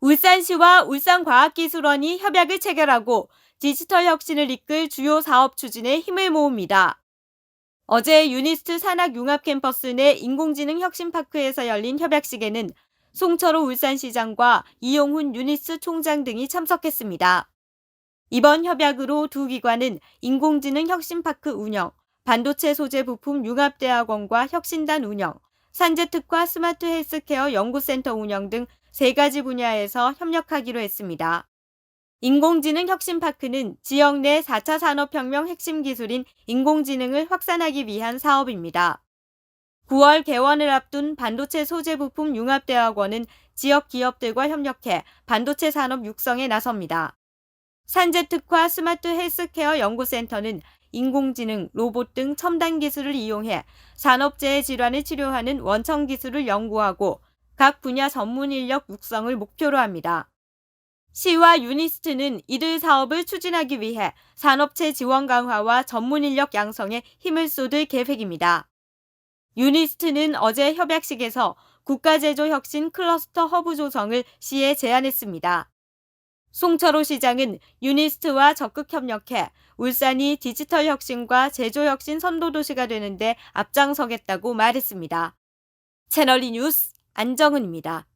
울산시와 울산과학기술원이 협약을 체결하고 디지털 혁신을 이끌 주요 사업 추진에 힘을 모읍니다. 어제 유니스트 산학융합캠퍼스 내 인공지능 혁신파크에서 열린 협약식에는 송철호 울산시장과 이용훈 유니스 총장 등이 참석했습니다. 이번 협약으로 두 기관은 인공지능 혁신파크 운영, 반도체 소재 부품 융합대학원과 혁신단 운영, 산재특화 스마트 헬스케어 연구센터 운영 등 세 가지 분야에서 협력하기로 했습니다. 인공지능 혁신파크는 지역 내 4차 산업혁명 핵심 기술인 인공지능을 확산하기 위한 사업입니다. 9월 개원을 앞둔 반도체 소재 부품 융합대학원은 지역 기업들과 협력해 반도체 산업 육성에 나섭니다. 산재특화 스마트 헬스케어 연구센터는 인공지능, 로봇 등 첨단 기술을 이용해 산업재해 질환을 치료하는 원천 기술을 연구하고 각 분야 전문 인력 육성을 목표로 합니다. 시와 유니스트는 이들 사업을 추진하기 위해 산업체 지원 강화와 전문 인력 양성에 힘을 쏟을 계획입니다. 유니스트는 어제 협약식에서 국가제조 혁신 클러스터 허브 조성을 시에 제안했습니다. 송철호 시장은 유니스트와 적극 협력해 울산이 디지털 혁신과 제조 혁신 선도 도시가 되는데 앞장서겠다고 말했습니다. 채널이 뉴스 안정은입니다.